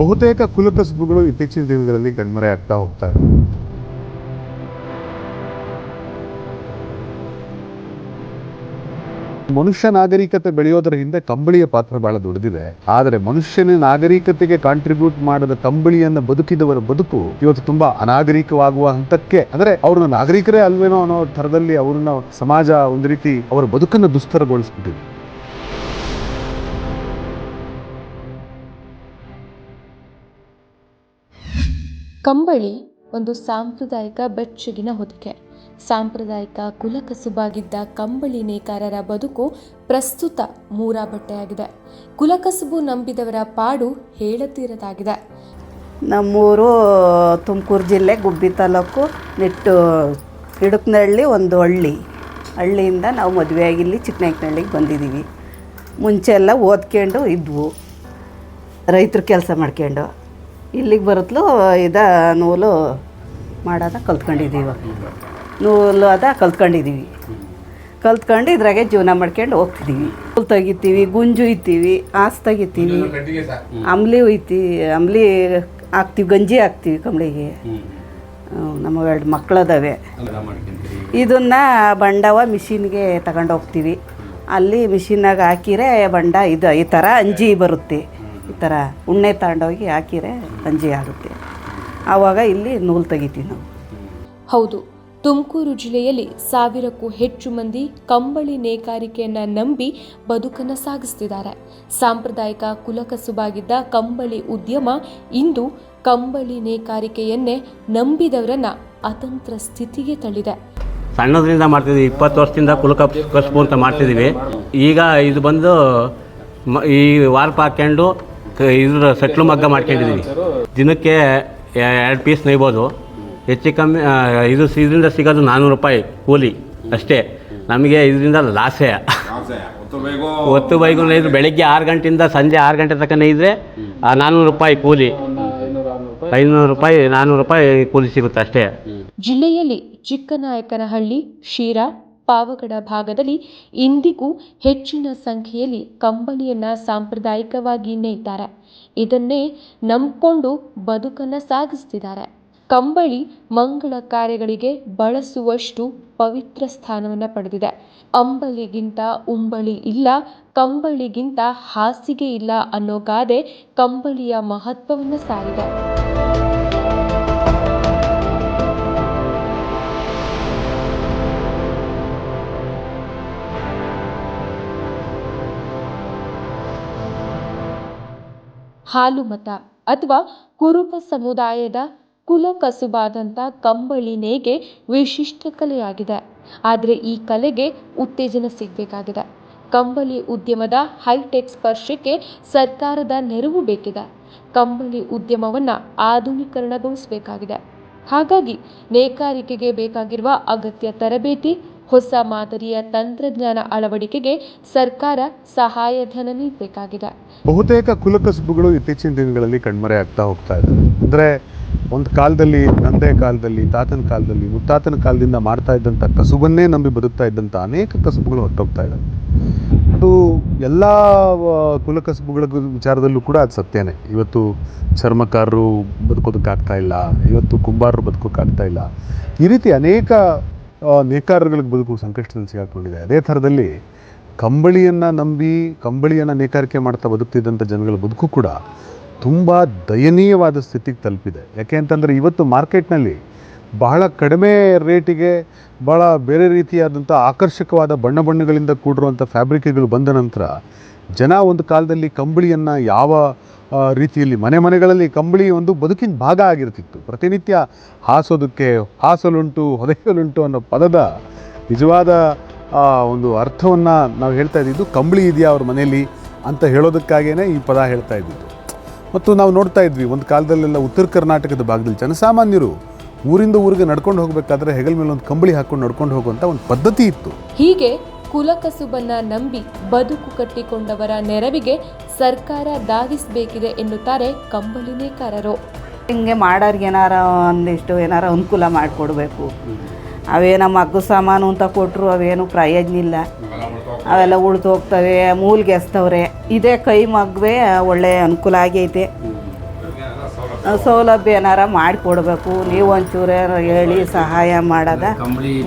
ಬಹುತೇಕ ಕುಲಕಸಬುಗಳು ಇತ್ತೀಚಿನ ದಿನಗಳಲ್ಲಿ ಕಣ್ಮರೆ ಹೋಗ್ತಾ ಇದೆ ಮನುಷ್ಯ ನಾಗರಿಕತೆ ಬೆಳೆಯೋದರ ಹಿಂದೆ ಕಂಬಳಿಯ ಪಾತ್ರ ಬಹಳ ದೊಡ್ಡದಿದೆ. ಆದರೆ ಮನುಷ್ಯನ ನಾಗರಿಕತೆಗೆ ಕಾಂಟ್ರಿಬ್ಯೂಟ್ ಮಾಡದ ಕಂಬಳಿಯನ್ನ ಬದುಕಿದವರ ಬದುಕು ಇವತ್ತು ತುಂಬಾ ಅನಾಗರಿಕವಾಗುವ ಹಂತಕ್ಕೆ, ಅಂದ್ರೆ ಅವ್ರನ್ನ ನಾಗರಿಕರೇ ಅಲ್ವೇನೋ ಅನ್ನೋ ಥರದಲ್ಲಿ ಅವ್ರನ್ನ ಸಮಾಜ ಒಂದು ರೀತಿ ಅವರ ಬದುಕನ್ನು ದುಸ್ತರಗೊಳಿಸ್ಬಿಟ್ಟಿದೆ. ಕಂಬಳಿ ಒಂದು ಸಾಂಪ್ರದಾಯಿಕ ಬೆಚ್ಚಗಿನ ಹೊದಿಕೆ. ಸಾಂಪ್ರದಾಯಿಕ ಕುಲಕಸುಬಾಗಿದ್ದ ಕಂಬಳಿ ನೇಕಾರರ ಬದುಕು ಪ್ರಸ್ತುತ ಮೂರಾ ಬಟ್ಟೆಯಾಗಿದೆ ಕುಲಕಸುಬು ನಂಬಿದವರ ಪಾಡು ಹೇಳತೀರದಾಗಿದೆ. ನಮ್ಮೂರು ತುಮಕೂರು ಜಿಲ್ಲೆ ಗುಬ್ಬಿ ತಾಲೂಕು ನೆಟ್ಟು ಹಿಡುಕ್ನಹಳ್ಳಿ ಒಂದು ಹಳ್ಳಿ. ಹಳ್ಳಿಯಿಂದ ನಾವು ಮದುವೆಯಾಗಿ ಇಲ್ಲಿ ಚಿಕ್ಕನಾಯಕನಹಳ್ಳಿಗೆ ಬಂದಿದ್ದೀವಿ. ಮುಂಚೆ ಎಲ್ಲ ಓದ್ಕೊಂಡು ಇದ್ವು. ರೈತರು ಕೆಲಸ ಮಾಡ್ಕೊಂಡು. ಇಲ್ಲಿಗೆ ಬರುತ್ತಲೂ ಇದ ನೂಲು ಮಾಡೋದ ಕಲ್ತ್ಕೊಂಡಿದ್ದೀವಿ ನೂಲು ಅದ ಕಲ್ತ್ಕೊಂಡಿದ್ದೀವಿ ಕಲ್ತ್ಕೊಂಡು ಇದ್ರಾಗೆ ಜೀವನ ಮಾಡ್ಕೊಂಡು ಹೋಗ್ತಿದ್ದೀವಿ ನೂಲು ತೆಗಿತೀವಿ ಗುಂಜು ಇತ್ತೀವಿ ಆಸ್ ತೆಗಿತೀವಿ. ಅಂಬ್ಲಿ ಒಯ್ತೀವಿ ಅಂಬ್ಲಿ ಹಾಕ್ತೀವಿ ಗಂಜಿ ಹಾಕ್ತೀವಿ ಕಂಬಳಿಗೆ. ನಮ್ಮ ಎರಡು ಮಕ್ಕಳದಾವೆ ಇದನ್ನು ಬಂಡವ ಮಿಷಿನ್ಗೆ ತಗೊಂಡೋಗ್ತೀವಿ ಅಲ್ಲಿ ಮಿಷಿನಾಗ ಹಾಕಿರೆ ಬಂಡ ಇದು ಈ ಥರ ಅಂಜಿ ಬರುತ್ತೆ. ಈ ಥರ ಉಣ್ಣೆ ತಗೊಂಡೋಗಿ ಹಾಕಿರೆ ಗಂಜಿ ಆಗುತ್ತೆ. ಆವಾಗ ಇಲ್ಲಿ ನೂಲು ತೆಗಿತೀವಿ ನಾವು. ಹೌದು ತುಮಕೂರು ಜಿಲ್ಲೆಯಲ್ಲಿ ಸಾವಿರಕ್ಕೂ ಹೆಚ್ಚು ಮಂದಿ ಕಂಬಳಿ ನೇಕಾರಿಕೆಯನ್ನು ನಂಬಿ ಬದುಕನ್ನು ಸಾಗಿಸ್ತಿದ್ದಾರೆ. ಸಾಂಪ್ರದಾಯಿಕ ಕುಲಕಸುಬಾಗಿದ್ದ ಕಂಬಳಿ ಉದ್ಯಮ ಇಂದು ಕಂಬಳಿ ನೇಕಾರಿಕೆಯನ್ನೇ ನಂಬಿದವರನ್ನು ಅತಂತ್ರ ಸ್ಥಿತಿಗೆ ತಳ್ಳಿದೆ. ಸಣ್ಣದ್ರಿಂದ ಮಾಡ್ತಿದ್ವಿ ಇಪ್ಪತ್ತು ವರ್ಷದಿಂದ ಕುಲಕ ಕಸುಬು ಅಂತ ಮಾಡ್ತಿದ್ದೀವಿ. ಈಗ ಇದು ಬಂದು ಮ- ಈ ವಾರ್ಪ್ ಹಾಕ್ಕೊಂಡು ಇದ್ರ ಸೆಟ್ಲು ಮಗ್ಗ ಮಾಡ್ಕೊಂಡಿದ್ದೀವಿ ದಿನಕ್ಕೆ ಎರಡು ಪೀಸ್ ನೇಯ್ಬೋದು. ಹೆಚ್ಚು ಕಮ್ಮಿ ಇದು ಇದರಿಂದ ಸಿಗೋದು ನಾನ್ನೂರು ರೂಪಾಯಿ ಕೂಲಿ ಅಷ್ಟೇ. ನಮಗೆ ಇದರಿಂದ ಲಾಸೇ. ಹೊತ್ತು ಬೈಗು ಇದ್ರೆ ಬೆಳಿಗ್ಗೆ ಆರು ಗಂಟೆಯಿಂದ ಸಂಜೆ ಆರು ಗಂಟೆ ತನಕ ನೇಯ್ದ್ರೆ ನಾನ್ನೂರು ರೂಪಾಯಿ ಕೂಲಿ. ಐನೂರು ರೂಪಾಯಿ ನಾನ್ನೂರು ರೂಪಾಯಿ ಕೂಲಿ ಸಿಗುತ್ತೆ ಅಷ್ಟೇ. ಜಿಲ್ಲೆಯಲ್ಲಿ ಚಿಕ್ಕನಾಯಕನಹಳ್ಳಿ ಶಿರಾ ಪಾವಗಡ ಭಾಗದಲ್ಲಿ ಇಂದಿಗೂ ಹೆಚ್ಚಿನ ಸಂಖ್ಯೆಯಲ್ಲಿ ಕಂಬಳಿಯನ್ನ ಸಾಂಪ್ರದಾಯಿಕವಾಗಿ ನೇಯ್ತಾರೆ. ಇದನ್ನೇ ನಂಬಿಕೊಂಡು ಬದುಕನ್ನ ಸಾಗಿಸ್ತಿದ್ದಾರೆ. ಕಂಬಳಿ ಮಂಗಳ ಕಾರ್ಯಗಳಿಗೆ ಬಳಸುವಷ್ಟು ಪವಿತ್ರ ಸ್ಥಾನವನ್ನು ಪಡೆದಿದೆ. ಅಂಬಳಿಗಿಂತ ಉಂಬಳಿ ಇಲ್ಲ, ಕಂಬಳಿಗಿಂತ ಹಾಸಿಗೆ ಇಲ್ಲ ಅನ್ನೋ ಗಾದೆ ಕಂಬಳಿಯ ಮಹತ್ವವನ್ನು ಸಾರಿದೆ. ಹಾಲುಮತ ಅಥವಾ ಕುರುಬ ಸಮುದಾಯದ ಕುಲ ಕಸುಬಾದಂಥ ಕಂಬಳಿ ನೇಯ್ಗೆ ವಿಶಿಷ್ಟ ಕಲೆಯಾಗಿದೆ. ಆದರೆ ಈ ಕಲೆಗೆ ಉತ್ತೇಜನ ಸಿಗಬೇಕಾಗಿದೆ. ಕಂಬಳಿ ಉದ್ಯಮದ ಹೈಟೆಕ್ ಸ್ಪರ್ಶಕ್ಕೆ ಸರ್ಕಾರದ ನೆರವು ಬೇಕಿದೆ. ಕಂಬಳಿ ಉದ್ಯಮವನ್ನು ಆಧುನೀಕರಣಗೊಳಿಸಬೇಕಾಗಿದೆ. ಹಾಗಾಗಿ ನೇಕಾರಿಕೆಗೆ ಬೇಕಾಗಿರುವ ಅಗತ್ಯ ತರಬೇತಿ ಹೊಸ ಮಾದರಿಯ ತಂತ್ರಜ್ಞಾನ ಅಳವಡಿಕೆಗೆ ಸರ್ಕಾರ ಸಹಾಯಧನ ನೀಡಬೇಕಾಗಿದೆ. ಬಹುತೇಕ ಕುಲಕಸುಬುಗಳು ಇತ್ತೀಚಿನ ದಿನಗಳಲ್ಲಿ ಕಣ್ಮರೆ ಆಗ್ತಾ ಹೋಗ್ತಾ ಇದೆ. ಅಂದರೆ ಒಂದು ಕಾಲದಲ್ಲಿ ತಂದೆ ಕಾಲದಲ್ಲಿ, ತಾತನ ಕಾಲದಲ್ಲಿ, ಮುತ್ತಾತನ ಕಾಲದಿಂದ ಮಾಡ್ತಾ ಇದ್ದಂಥ ಕಸುಬನ್ನೇ ನಂಬಿ ಬದುಕ್ತಾ ಇದ್ದಂಥ ಅನೇಕ ಕಸುಬುಗಳು ಹೊರಟೋಗ್ತಾ ಇದ್ದಾವೆ ಅದು ಎಲ್ಲ ಕುಲಕಸುಬುಗಳ ವಿಚಾರದಲ್ಲೂ ಕೂಡ ಅದು ಸತ್ಯನೇ. ಇವತ್ತು ಚರ್ಮಕಾರರು ಬದುಕೋದಕ್ಕಾಗ್ತಾ ಇಲ್ಲ, ಇವತ್ತು ಕುಂಬಾರರು ಬದುಕೋಕ್ಕಾಗ್ತಾ ಇಲ್ಲ. ಈ ರೀತಿ ಅನೇಕ ನೇಕಾರರುಗಳಿಗೆ ಬದುಕು ಸಂಕಷ್ಟದಲ್ಲಿ ಸಿಗಾಕೊಂಡಿದೆ ಅದೇ ಥರದಲ್ಲಿ ಕಂಬಳಿಯನ್ನು ನಂಬಿ, ಕಂಬಳಿಯನ್ನು ನೇಕಾರಿಕೆ ಮಾಡ್ತಾ ಬದುಕ್ತಿದ್ದಂಥ ಜನಗಳ ಬದುಕು ಕೂಡ ತುಂಬ ದಯನೀಯವಾದ ಸ್ಥಿತಿಗೆ ತಲುಪಿದೆ. ಯಾಕೆ ಅಂತಂದರೆ ಇವತ್ತು ಮಾರ್ಕೆಟ್ನಲ್ಲಿ ಬಹಳ ಕಡಿಮೆ ರೇಟಿಗೆ ಭಾಳ ಬೇರೆ ರೀತಿಯಾದಂಥ ಆಕರ್ಷಕವಾದ ಬಣ್ಣ ಬಣ್ಣಗಳಿಂದ ಕೂಡಿರುವಂಥ ಫ್ಯಾಬ್ರಿಕ್ಗಳು ಬಂದ ನಂತರ ಜನ ಒಂದು ಕಾಲದಲ್ಲಿ ಕಂಬಳಿಯನ್ನು ಯಾವ ರೀತಿಯಲ್ಲಿ ಮನೆ ಮನೆಗಳಲ್ಲಿ ಕಂಬಳಿ ಒಂದು ಬದುಕಿನ ಭಾಗ ಆಗಿರ್ತಿತ್ತು. ಪ್ರತಿನಿತ್ಯ ಹಾಸೋದಕ್ಕೆ ಹಾಸಲುಂಟು, ಹೊದೆಯಲುಂಟು ಅನ್ನೋ ಪದದ ನಿಜವಾದ ಒಂದು ಅರ್ಥವನ್ನು ನಾವು ಹೇಳ್ತಾ ಇದ್ದಿದ್ದು ಕಂಬಳಿ ಇದೆಯಾ ಅವ್ರ ಮನೆಯಲ್ಲಿ ಅಂತ ಹೇಳೋದಕ್ಕಾಗೇ ಈ ಪದ ಹೇಳ್ತಾ ಇದ್ದಿದ್ದು. ಮತ್ತು ನಾವು ನೋಡ್ತಾ ಇದ್ವಿ, ಒಂದು ಕಾಲದಲ್ಲೆಲ್ಲ ಉತ್ತರ ಕರ್ನಾಟಕದ ಭಾಗದಲ್ಲಿ ಜನಸಾಮಾನ್ಯರು ಊರಿಂದ ಊರಿಗೆ ನಡ್ಕೊಂಡು ಹೋಗಬೇಕಾದ್ರೆ ಹೆಗಲ ಮೇಲೆ ಒಂದು ಕಂಬಳಿ ಹಾಕೊಂಡು ನಡ್ಕೊಂಡು ಹೋಗುವಂಥ ಒಂದು ಪದ್ಧತಿ ಇತ್ತು. ಹೀಗೆ ಕುಲಕಸುಬನ್ನ ನಂಬಿ ಬದುಕು ಕಟ್ಟಿಕೊಂಡವರ ನೆರವಿಗೆ ಸರ್ಕಾರ ಧಾವಿಸಬೇಕಿದೆ ಎನ್ನುತ್ತಾರೆ ಕಂಬಳಿನೇಕಾರರು. ಹಿಂಗೆ ಮಾಡೋರಿಗೆ ಏನಾರ ಒಂದಿಷ್ಟು ಏನಾರ ಅನುಕೂಲ ಮಾಡಿಕೊಡ್ಬೇಕು. ನಮ್ಮ ಮಗ್ಗು ಸಾಮಾನು ಅಂತ ಕೊಟ್ಟರು ಅವೇನು ಪ್ರಯೋಜನ ಇಲ್ಲ. ಅವೆಲ್ಲ ಉಳಿದು ಹೋಗ್ತವೆ ಮೂಲ್ಗೆಸ್ತವ್ರೆ ಇದೇ ಕೈ ಮಗ್ವೆ ಒಳ್ಳೆ ಅನುಕೂಲ ಆಗೈತೆ. ಸೌಲಭ್ಯ ಏನಾರ ಮಾಡಿಕೊಡ್ಬೇಕು. ನೀವು ಒಂಚೂರು ಏನಾರ ಹೇಳಿ ಸಹಾಯ ಮಾಡೋದ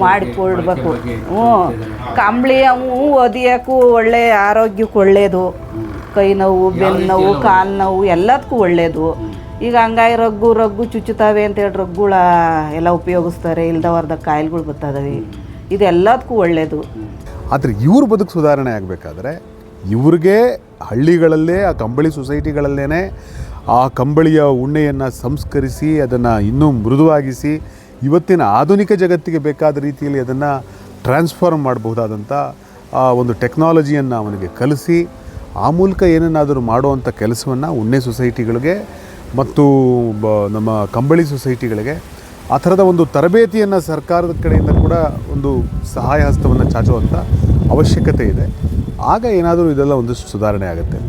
ಮಾಡಿಕೊಡ್ಬೇಕು. ಹ್ಞೂ. ಕಂಬಳಿ ಅವು ಒದಿಯೋಕ್ಕೂ ಒಳ್ಳೆ ಆರೋಗ್ಯಕ್ಕೆ ಒಳ್ಳೆಯದು ಕೈ ನೋವು ಬೆನ್ನು ನೋವು ಕಾಲು ನೋವು ಎಲ್ಲದಕ್ಕೂ ಒಳ್ಳೆಯದು ಈಗ ಹಂಗಾಗಿ ರಗ್ಗು ರಗ್ಗು ಚುಚ್ಚುತ್ತವೆ ಅಂತೇಳಿ ರಗ್ಗುಳ ಎಲ್ಲ ಉಪಯೋಗಿಸ್ತಾರೆ. ಇಲ್ದವರ್ದ ಕಾಯಿಲೆಗಳು ಬರ್ತದವೆ. ಇದೆಲ್ಲದಕ್ಕೂ ಒಳ್ಳೆಯದು ಆದರೆ ಇವ್ರ ಬದುಕು ಸುಧಾರಣೆ ಆಗಬೇಕಾದ್ರೆ ಇವ್ರಿಗೆ ಹಳ್ಳಿಗಳಲ್ಲೇ ಆ ಕಂಬಳಿ ಸೊಸೈಟಿಗಳಲ್ಲೇ ಆ ಕಂಬಳಿಯ ಉಣ್ಣೆಯನ್ನು ಸಂಸ್ಕರಿಸಿ, ಅದನ್ನು ಇನ್ನೂ ಮೃದುವಾಗಿಸಿ, ಇವತ್ತಿನ ಆಧುನಿಕ ಜಗತ್ತಿಗೆ ಬೇಕಾದ ರೀತಿಯಲ್ಲಿ ಅದನ್ನು ಟ್ರಾನ್ಸ್ಫಾರ್ಮ್ ಮಾಡಬಹುದಾದಂಥ ಆ ಒಂದು ಟೆಕ್ನಾಲಜಿಯನ್ನು ಅವನಿಗೆ ಕಲಿಸಿ, ಆ ಮೂಲಕ ಏನನ್ನಾದರೂ ಮಾಡುವಂಥ ಕೆಲಸವನ್ನು ಉಣ್ಣೆ ಸೊಸೈಟಿಗಳಿಗೆ ಮತ್ತು ಬ, ನಮ್ಮ ಕಂಬಳಿ ಸೊಸೈಟಿಗಳಿಗೆ, ಆ ಥರದ ಒಂದು ತರಬೇತಿಯನ್ನು ಸರ್ಕಾರದ ಕಡೆಯಿಂದ ಕೂಡ ಒಂದು ಸಹಾಯ ಹಸ್ತವನ್ನು ಚಾಚುವಂಥ ಅವಶ್ಯಕತೆ ಇದೆ. ಆಗ ಏನಾದರೂ ಇದೆಲ್ಲ ಒಂದಷ್ಟು ಸುಧಾರಣೆ ಆಗುತ್ತೆ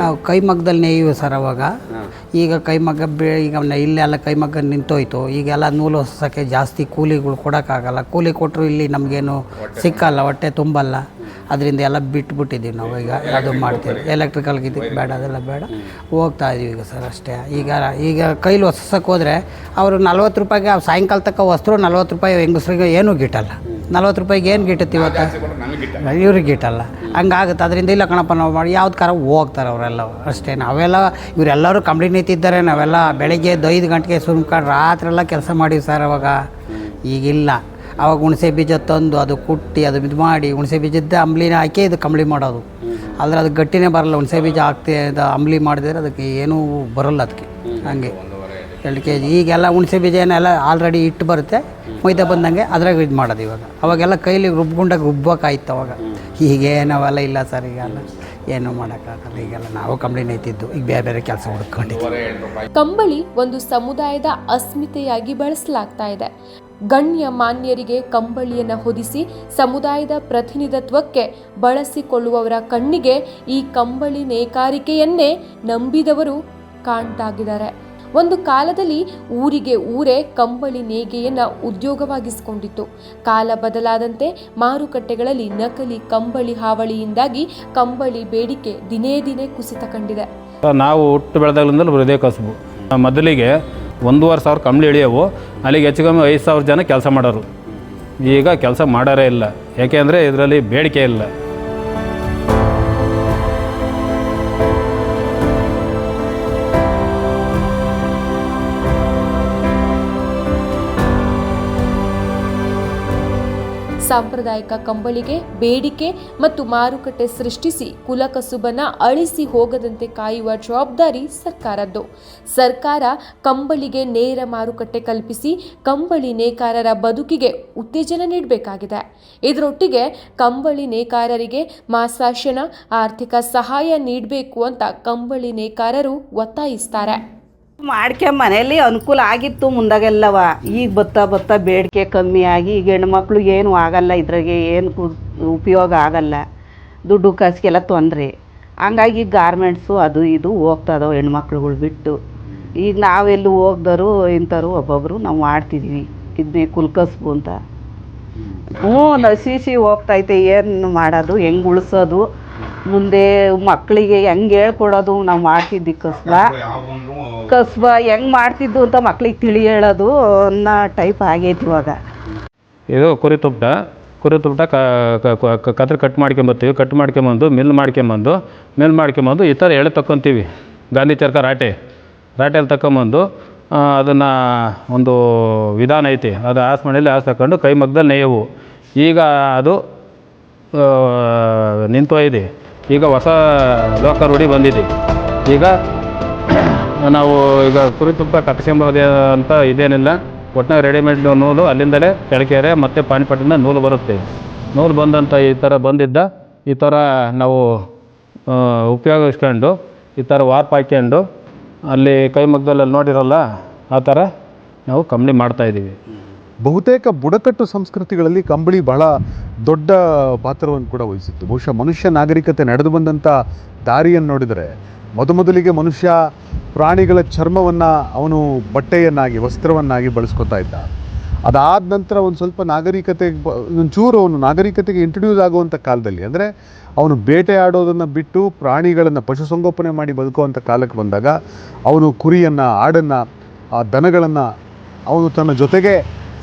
ನಾವು ಕೈಮಗ್ಗದಲ್ಲಿ ನೇಯುವ ಸರ್ ಅವಾಗ. ಈಗ ಕೈಮಗ್ಗ ಬೆ ಈಗ ಇಲ್ಲೆಲ್ಲ ಕೈಮಗ್ಗ ನಿಂತೋಯ್ತು. ಈಗೆಲ್ಲ ನೂಲು ಹೊಸಕ್ಕೆ ಜಾಸ್ತಿ ಕೂಲಿಗಳು ಕೊಡೋಕ್ಕಾಗಲ್ಲ. ಕೂಲಿ ಕೊಟ್ಟರು ಇಲ್ಲಿ ನಮಗೇನು ಸಿಕ್ಕಲ್ಲ ಹೊಟ್ಟೆ ತುಂಬಲ್ಲ. ಅದರಿಂದ ಎಲ್ಲ ಬಿಟ್ಬಿಟ್ಟಿದ್ದೀವಿ ನಾವು ಈಗ. ಅದು ಮಾಡ್ತೀವಿ. ಎಲೆಕ್ಟ್ರಿಕಲ್ಗೆ ಇದು ಬೇಡ ಅದೆಲ್ಲ ಬೇಡ. ಹೋಗ್ತಾ ಇದೀವಿ ಈಗ ಸರ್ ಅಷ್ಟೇ. ಈಗ ಈಗ ಕೈಲಿ ಹೊಸಕ್ಕೆ ಹೋದರೆ ಅವರು ನಲ್ವತ್ತು ರೂಪಾಯಿಗೆ ಸಾಯಂಕಾಲ ತಕ್ಕ ವಸ್ತ್ರ ನಲ್ವತ್ತು ರೂಪಾಯಿ ಹೆಂಗಸ್ರಿಗೆ ಏನೂ ಗಿಟ್ಟಲ್ಲ. ನಲ್ವತ್ತು ರೂಪಾಯಿಗೆ ಏನು ಗಿಟ್ಟತ್ತೆ ಇವತ್ತು? ಇವ್ರಿಗೆ ಗಿಟ್ಟಲ್ಲ. ಹಂಗಾಗುತ್ತೆ. ಅದರಿಂದ ಇಲ್ಲ ಕಣಪ್ಪ ನಾವು ಮಾಡಿ ಯಾವ್ದು ಕರ ಹೋಗ್ತಾರೆ ಅವರೆಲ್ಲ. ಅಷ್ಟೇ ನಾವೆಲ್ಲ ಇವರೆಲ್ಲರೂ ಕಂಬಳಿ ನೀತಿದ್ದಾರೆ. ನಾವೆಲ್ಲ ಬೆಳಗ್ಗೆ ಐದು ಗಂಟೆಗೆ ಸುಮ್ಕೊಂಡು ರಾತ್ರಿ ಎಲ್ಲ ಕೆಲಸ ಮಾಡೀವಿ ಸರ್ ಅವಾಗ. ಈಗಿಲ್ಲ. ಅವಾಗ ಹುಣಸೆ ಬೀಜ ತಂದು ಅದು ಕುಟ್ಟಿ ಅದು ಇದು ಮಾಡಿ ಹುಣಸೆ ಬೀಜದ ಅಂಬ್ಲಿನ ಹಾಕಿ ಇದು ಕಂಬಳಿ ಮಾಡೋದು. ಆದರೆ ಅದು ಗಟ್ಟಿನೇ ಬರಲ್ಲ. ಹುಣಸೆ ಬೀಜ ಹಾಕ್ತಿ ಅದು ಅಂಬ್ಲಿ ಮಾಡಿದ್ರೆ ಅದಕ್ಕೆ ಏನೂ ಬರಲ್ಲ ಅದಕ್ಕೆ. ಹಂಗೆ. ಎರಡು ಕೆ ಜಿ ಈಗೆಲ್ಲ ಹುಣಸೆ ಬೀಜ ಏನೆಲ್ಲ ಆಲ್ರೆಡಿ ಇಟ್ಟು ಬರುತ್ತೆ. ಮೈದಾ ಬಂದಂಗೆ ಅದ್ರಾಗ ಇದು ಮಾಡೋದು ಇವಾಗ. ಅವಾಗೆಲ್ಲ ಕೈಲಿ ರುಬ್ಗುಂಡಾಗ ರುಬ್ಬೋಕಾಯ್ತು ಅವಾಗ. ಹೀಗೆ ನಾವೆಲ್ಲ ಇಲ್ಲ ಸರ್ ಈಗೆಲ್ಲ ಏನು ಮಾಡೋಕ್ಕಾಗಲ್ಲ. ಈಗೆಲ್ಲ ನಾವು ಕಂಬಳಿ ಐತಿದ್ದು. ಈಗ ಬೇರೆ ಬೇರೆ ಕೆಲಸ ಹುಡ್ಕೊಂಡಿದ್ದೀವಿ ಕಂಬಳಿ ಒಂದು ಸಮುದಾಯದ ಅಸ್ಮಿತೆಯಾಗಿ ಬಳಸಲಾಗ್ತಾ ಇದೆ. ಗಣ್ಯ ಮಾನ್ಯರಿಗೆ ಕಂಬಳಿಯನ್ನು ಹೊದಿಸಿ ಸಮುದಾಯದ ಪ್ರತಿನಿಧಿತ್ವಕ್ಕೆ ಬಳಸಿಕೊಳ್ಳುವವರ ಕಣ್ಣಿಗೆ ಈ ಕಂಬಳಿ ನೇಕಾರಿಕೆಯನ್ನೇ ನಂಬಿದವರು ಕಾಣ್ತಾಗಿದ್ದಾರೆ ಒಂದು ಕಾಲದಲ್ಲಿ ಊರಿಗೆ ಊರೇ ಕಂಬಳಿ ನೇಯ್ಗೆಯನ್ನು ಉದ್ಯೋಗವಾಗಿಸಿಕೊಂಡಿತ್ತು. ಕಾಲ ಬದಲಾದಂತೆ ಮಾರುಕಟ್ಟೆಗಳಲ್ಲಿ ನಕಲಿ ಕಂಬಳಿ ಹಾವಳಿಯಿಂದಾಗಿ ಕಂಬಳಿ ಬೇಡಿಕೆ ದಿನೇ ದಿನೇ ಕುಸಿತ ಕಂಡಿದೆ. ನಾವು ಹುಟ್ಟು ಬೆಳೆದಾಗಲಿಂದಲೂ ಹೃದಯ ಕಸುಬು. ಮೊದಲಿಗೆ ಒಂದೂವರೆ ಸಾವಿರ ಕಂಬಳಿ ಇಳಿಯವು ಅಲ್ಲಿಗೆ ಹೆಚ್ಚು ಕಮ್ಮಿ ಐದು ಸಾವಿರ ಜನ ಕೆಲಸ ಮಾಡೋರು. ಈಗ ಕೆಲಸ ಮಾಡೋರೇ ಇಲ್ಲ. ಯಾಕೆಂದರೆ ಇದರಲ್ಲಿ ಬೇಡಿಕೆ ಇಲ್ಲ. ಸಾಂಪ್ರದಾಯಿಕ ಕಂಬಳಿಗೆ ಬೇಡಿಕೆ ಮತ್ತು ಮಾರುಕಟ್ಟೆ ಸೃಷ್ಟಿಸಿ ಕುಲಕಸುಬನ ಅಳಿಸಿ ಹೋಗದಂತೆ ಕಾಯುವ ಜವಾಬ್ದಾರಿ ಸರ್ಕಾರದ್ದು. ಸರ್ಕಾರ ಕಂಬಳಿಗೆ ನೇರ ಮಾರುಕಟ್ಟೆ ಕಲ್ಪಿಸಿ ಕಂಬಳಿ ನೇಕಾರರ ಬದುಕಿಗೆ ಉತ್ತೇಜನ ನೀಡಬೇಕಾಗಿದೆ. ಇದರೊಟ್ಟಿಗೆ ಕಂಬಳಿ ನೇಕಾರರಿಗೆ ಮಾಸಾಶನ, ಆರ್ಥಿಕ ಸಹಾಯ ನೀಡಬೇಕು ಅಂತ ಕಂಬಳಿ ನೇಕಾರರು ಒತ್ತಾಯಿಸ್ತಾರೆ. ಮಾಡ್ಕೆ ಮನೇಲಿ ಅನುಕೂಲ ಆಗಿತ್ತು ಮುಂದಾಗೆಲ್ಲವ. ಈಗ ಬತ್ತಾ ಬತ್ತಾ ಬೇಡಿಕೆ ಕಮ್ಮಿ ಆಗಿ ಈಗ ಹೆಣ್ಮಕ್ಳು ಏನು ಆಗಲ್ಲ ಇದ್ರಾಗೆ ಏನು ಉಪಯೋಗ ಆಗಲ್ಲ. ದುಡ್ಡು ಕಾಸಿಗೆಲ್ಲ ತೊಂದರೆ. ಹಂಗಾಗಿ ಗಾರ್ಮೆಂಟ್ಸು ಅದು ಇದು ಹೋಗ್ತದವು ಹೆಣ್ಮಕ್ಳುಗಳು ಬಿಟ್ಟು. ಈಗ ನಾವೆಲ್ಲೂ ಹೋಗ್ದರು ಇಂಥವ್ರು ಒಬ್ಬೊಬ್ಬರು ನಾವು ಮಾಡ್ತಿದ್ದೀವಿ ಇದನ್ನೇ ಕುಲ್ಕಸ್ಬು ಅಂತ. ಹ್ಞೂ ನಶಿಸಿ ಹೋಗ್ತೈತೆ ಏನು ಮಾಡೋದು ಹೆಂಗೆ ಉಳಿಸೋದು. ಮುಂದೆ ಮಕ್ಕಳಿಗೆ ಹೆಂಗೆ ಹೇಳ್ಕೊಡೋದು ನಾವು ಮಾಡ್ತಿದ್ದಿ ಕಸ್ಬ. ಕಸ್ಬ ಹೆಂಗೆ ಮಾಡ್ತಿದ್ದು ಅಂತ ಮಕ್ಳಿಗೆ ತಿಳಿ ಹೇಳೋದು ಅನ್ನೋ ಟೈಪ್ ಆಗೈತಿ ಇವಾಗ. ಇದು ಕುರಿ ತುಪ್ಪಟ ಕುರಿ ತುಪ್ಪ ಕತ್ರ ಕಟ್ ಮಾಡ್ಕೊಂಬರ್ತೀವಿ ಕಟ್ ಮಾಡ್ಕೊಂಬಂದು ಮಿಲ್ ಮಾಡ್ಕೊಂಬಂದು ಮಿಲ್ ಮಾಡ್ಕೊಂಬಂದು ಈ ಥರ ಎಳೆ ತಕ್ಕೊತೀವಿ. ಗಾಂಧಿ ಚರ್ಕ ರಾಟೆ. ರಾಟೆಯಲ್ಲಿ ತಗೊಂಬಂದು ಅದನ್ನು ಒಂದು ವಿಧಾನ ಐತಿ. ಅದು ಆಸ್ ಮನೆಯಲ್ಲಿ ಆಸ್ ತಗೊಂಡು ಕೈ ಮಗ್ದಲ್ಲಿ ನೇಯವು ಈಗ ಅದು ನಿಂತು ನಿಂತೋಯ್ದೆ ಈಗ ಹೊಸ ಲೋಕ ರೂಢಿ ಬಂದಿದೆ. ಈಗ ನಾವು ಈಗ ಕುರಿ ತುಪ್ಪ ಕಟ್ಕೊಂಬೋದೇ ಅಂತ ಇದೇನಿಲ್ಲ. ಒಟ್ಟಿನಾಗ ರೆಡಿಮೇಡ್ ನೂಲು ಅಲ್ಲಿಂದಲೇ ಕೆಳಕೆರೆ ಮತ್ತು ಪಾಣಿಪಟ್ಟಿಂದ ನೂಲು ಬರುತ್ತೆ. ನೂಲು ಬಂದಂಥ ಈ ಥರ ಬಂದಿದ್ದ. ಈ ಥರ ನಾವು ಉಪಯೋಗಿಸ್ಕೊಂಡು, ಈ ಥರ ವಾರ್ಪ್ ಹಾಕ್ಕೊಂಡು ಅಲ್ಲಿ ಕೈ ಮಗ್ಗದಲ್ಲಿ ನೋಡಿರಲ್ಲ, ಆ ಥರ ನಾವು ಕಂಪ್ನಿ ಮಾಡ್ತಾಯಿದ್ದೀವಿ ಬಹುತೇಕ ಬುಡಕಟ್ಟು ಸಂಸ್ಕೃತಿಗಳಲ್ಲಿ ಕಂಬಳಿ ಬಹಳ ದೊಡ್ಡ ಪಾತ್ರವನ್ನು ಕೂಡ ವಹಿಸಿತ್ತು. ಬಹುಶಃ ಮನುಷ್ಯ ನಾಗರಿಕತೆ ನಡೆದು ಬಂದಂಥ ದಾರಿಯನ್ನು ನೋಡಿದರೆ ಮೊದಮೊದಲಿಗೆ ಮನುಷ್ಯ ಪ್ರಾಣಿಗಳ ಚರ್ಮವನ್ನು ಅವನು ಬಟ್ಟೆಯನ್ನಾಗಿ, ವಸ್ತ್ರವನ್ನಾಗಿ ಬಳಸ್ಕೊತಾ ಇದ್ದ. ಅದಾದ ನಂತರ ಒಂದು ಸ್ವಲ್ಪ ನಾಗರಿಕತೆ, ಒಂಚೂರು ಅವನು ನಾಗರಿಕತೆಗೆ ಇಂಟ್ರಡ್ಯೂಸ್ ಆಗುವಂಥ ಕಾಲದಲ್ಲಿ, ಅಂದರೆ ಅವನು ಬೇಟೆ ಆಡೋದನ್ನು ಬಿಟ್ಟು ಪ್ರಾಣಿಗಳನ್ನು ಪಶುಸಂಗೋಪನೆ ಮಾಡಿ ಬದುಕುವಂಥ ಕಾಲಕ್ಕೆ ಬಂದಾಗ ಅವನು ಕುರಿಯನ್ನು, ಆಡನ್ನು, ಆ ದನಗಳನ್ನು ಅವನು ತನ್ನ ಜೊತೆಗೆ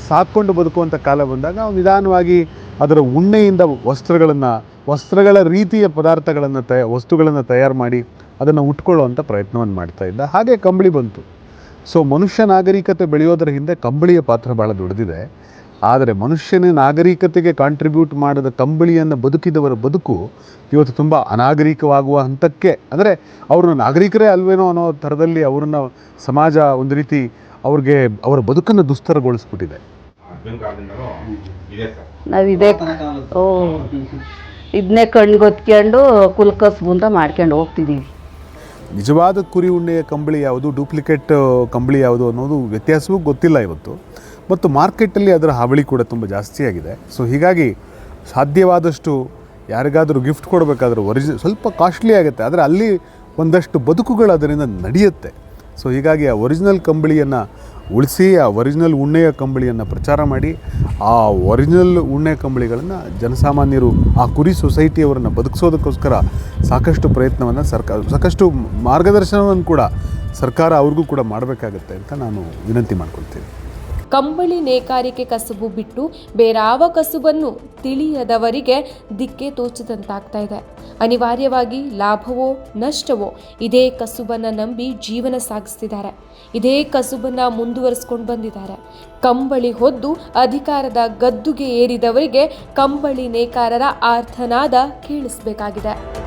ಸಾಕ್ಕೊಂಡು ಬದುಕುವಂಥ ಕಾಲ ಬಂದಾಗ ಅವನು ನಿಧಾನವಾಗಿ ಅದರ ಉಣ್ಣೆಯಿಂದ ವಸ್ತ್ರಗಳನ್ನು, ವಸ್ತ್ರಗಳ ರೀತಿಯ ಪದಾರ್ಥಗಳನ್ನು ತಯ, ವಸ್ತುಗಳನ್ನು ತಯಾರು ಮಾಡಿ ಅದನ್ನು ಉಟ್ಕೊಳ್ಳುವಂಥ ಪ್ರಯತ್ನವನ್ನು ಮಾಡ್ತಾ ಇದ್ದ. ಹಾಗೆ ಕಂಬಳಿ ಬಂತು. ಸೊ ಮನುಷ್ಯ ನಾಗರಿಕತೆ ಬೆಳೆಯೋದರ ಹಿಂದೆ ಕಂಬಳಿಯ ಪಾತ್ರ ಭಾಳ ದೊಡ್ಡದಿದೆ. ಆದರೆ ಮನುಷ್ಯನ ನಾಗರಿಕತೆಗೆ ಕಾಂಟ್ರಿಬ್ಯೂಟ್ ಮಾಡಿದ ಕಂಬಳಿಯನ್ನು ಬದುಕಿದವರ ಬದುಕು ಇವತ್ತು ತುಂಬ ಅನಾಗರಿಕವಾಗುವ ಹಂತಕ್ಕೆ, ಅಂದರೆ ಅವ್ರನ್ನ ನಾಗರಿಕರೇ ಅಲ್ವೇನೋ ಅನ್ನೋ ಥರದಲ್ಲಿ ಅವ್ರನ್ನ ಸಮಾಜ ಒಂದು ರೀತಿ ಅವ್ರಿಗೆ, ಅವರ ಬದುಕನ್ನು ದುಸ್ತರಗೊಳಿಸ್ಬಿಟ್ಟಿದೆ. ನಾವು ಇದೇ ಓ. ಇದನ್ನೇ ಕಣ್ಗೊತ್ಕೊಂಡು ಕುಲ್ಕಸ್ಬು ಅಂತ ಮಾಡ್ಕೊಂಡು ಹೋಗ್ತಿದ್ದೀವಿ ನಿಜವಾದ ಕುರಿ ಉಣ್ಣೆಯ ಕಂಬಳಿ ಯಾವುದು ಡೂಪ್ಲಿಕೇಟ್ ಕಂಬಳಿ ಯಾವುದು ಅನ್ನೋದು ವ್ಯತ್ಯಾಸವೂ ಗೊತ್ತಿಲ್ಲ ಇವತ್ತು. ಮತ್ತು ಮಾರ್ಕೆಟಲ್ಲಿ ಅದರ ಹಾವಳಿ ಕೂಡ ತುಂಬ ಜಾಸ್ತಿ ಆಗಿದೆ. ಸೊ ಹೀಗಾಗಿ ಸಾಧ್ಯವಾದಷ್ಟು ಯಾರಿಗಾದರೂ ಗಿಫ್ಟ್ ಕೊಡಬೇಕಾದ್ರೆ ಒರಿಜಿ ಸ್ವಲ್ಪ ಕಾಸ್ಟ್ಲಿ ಆಗುತ್ತೆ. ಆದರೆ ಅಲ್ಲಿ ಒಂದಷ್ಟು ಬದುಕುಗಳು ಅದರಿಂದ ನಡೆಯುತ್ತೆ. ಸೊ ಹೀಗಾಗಿ ಆ ಒರಿಜಿನಲ್ ಕಂಬಳಿಯನ್ನು ಉಳಿಸಿ, ಆ ಒರಿಜಿನಲ್ ಉಣ್ಣೆಯ ಕಂಬಳಿಯನ್ನು ಪ್ರಚಾರ ಮಾಡಿ, ಆ ಒರಿಜಿನಲ್ ಉಣ್ಣೆ ಕಂಬಳಿಗಳನ್ನು ಜನಸಾಮಾನ್ಯರು, ಆ ಕುರಿ ಸೊಸೈಟಿಯವರನ್ನು ಬದುಕಿಸೋದಕ್ಕೋಸ್ಕರ ಸಾಕಷ್ಟು ಪ್ರಯತ್ನವನ್ನು ಸರ್ಕಾರ, ಸಾಕಷ್ಟು ಮಾರ್ಗದರ್ಶನವನ್ನು ಕೂಡ ಸರ್ಕಾರ ಅವ್ರಿಗೂ ಕೂಡ ಮಾಡಬೇಕಾಗತ್ತೆ ಅಂತ ನಾನು ವಿನಂತಿ ಮಾಡ್ಕೊಳ್ತೀನಿ. ಕಂಬಳಿ ನೇಕಾರಿಕೆ ಕಸುಬು ಬಿಟ್ಟು ಬೇರಾವ ಕಸುಬನ್ನು ತಿಳಿಯದವರಿಗೆ ದಿಕ್ಕೆ ತೋಚದಂತಾಗ್ತಾ ಇದೆ. ಅನಿವಾರ್ಯವಾಗಿ ಲಾಭವೋ ನಷ್ಟವೋ ಇದೇ ಕಸುಬನ್ನು ನಂಬಿ ಜೀವನ ಸಾಗಿಸ್ತಿದ್ದಾರೆ. ಇದೇ ಕಸುಬನ್ನು ಮುಂದುವರಿಸ್ಕೊಂಡು ಬಂದಿದ್ದಾರೆ. ಕಂಬಳಿ ಹೊದ್ದು ಅಧಿಕಾರದ ಗದ್ದುಗೆ ಏರಿದವರಿಗೆ ಕಂಬಳಿ ನೇಕಾರರ ಆರ್ಥನಾದ ಕೇಳಿಸಬೇಕಾಗಿದೆ.